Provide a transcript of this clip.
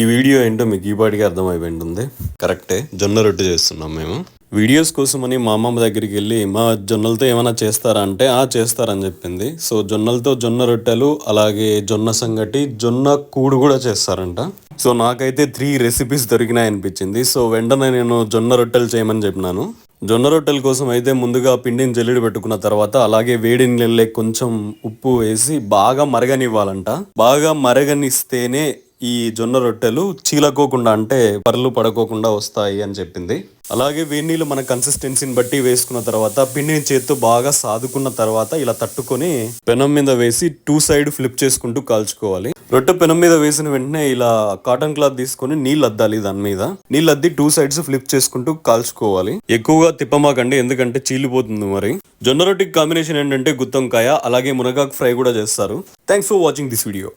ఈ వీడియో ఏంటో మీకు ఈపాటికి అర్థమైపోయింది అర్థమైపోయి ఉంటుంది కరెక్టే జొన్న రొట్టె చేస్తున్నాం మేము. వీడియోస్ కోసమని మా అమ్మమ్మ దగ్గరికి వెళ్ళి మా జొన్నలతో ఏమైనా చేస్తారా? అంటే ఆ చేస్తారని చెప్పింది. సో జొన్నలతో జొన్న రొట్టెలు అలాగే జొన్న సంగటి జొన్న కూడు కూడా చేస్తారంట. సో నాకైతే త్రీ రెసిపీస్ దొరికినాయి అనిపించింది సో వెంటనే నేను జొన్న రొట్టెలు చేయమని చెప్పినాను. జొన్న రొట్టెల కోసం అయితే ముందుగా పిండిని జల్లెడ పెట్టుకున్న తర్వాత అలాగే వేడి నీళ్ళలో కొంచెం ఉప్పు వేసి బాగా మరగనివ్వాలంట. బాగా మరగనిస్తేనే ఈ జొన్న రొట్టెలు చీలకోకుండా అంటే పర్లు పడకోకుండా వస్తాయి అని చెప్పింది. అలాగే వేడి నీళ్ళు మన కన్సిస్టెన్సీని బట్టి వేసుకున్న తర్వాత పిండిని చేత్తో బాగా సాదుకున్న తర్వాత ఇలా తట్టుకొని పెనం మీద వేసి టూ సైడ్ ఫ్లిప్ చేసుకుంటూ కాల్చుకోవాలి. రొట్టె పెనం మీద వేసిన వెంటనే ఇలా కాటన్ క్లాత్ తీసుకొని నీళ్ళు అద్దాలి దాని మీద. నీళ్ళు అద్ది టూ సైడ్స్ ఫ్లిప్ చేసుకుంటూ కాల్చుకోవాలి. ఎక్కువగా తిప్పమాకండి ఎందుకంటే చీలిపోతుంది మరి. జొన్న రొట్టెకి కాంబినేషన్ ఏంటంటే గుత్తంకాయ అలాగే మునగాకు ఫ్రై కూడా చేస్తారు. Thanks for watching this video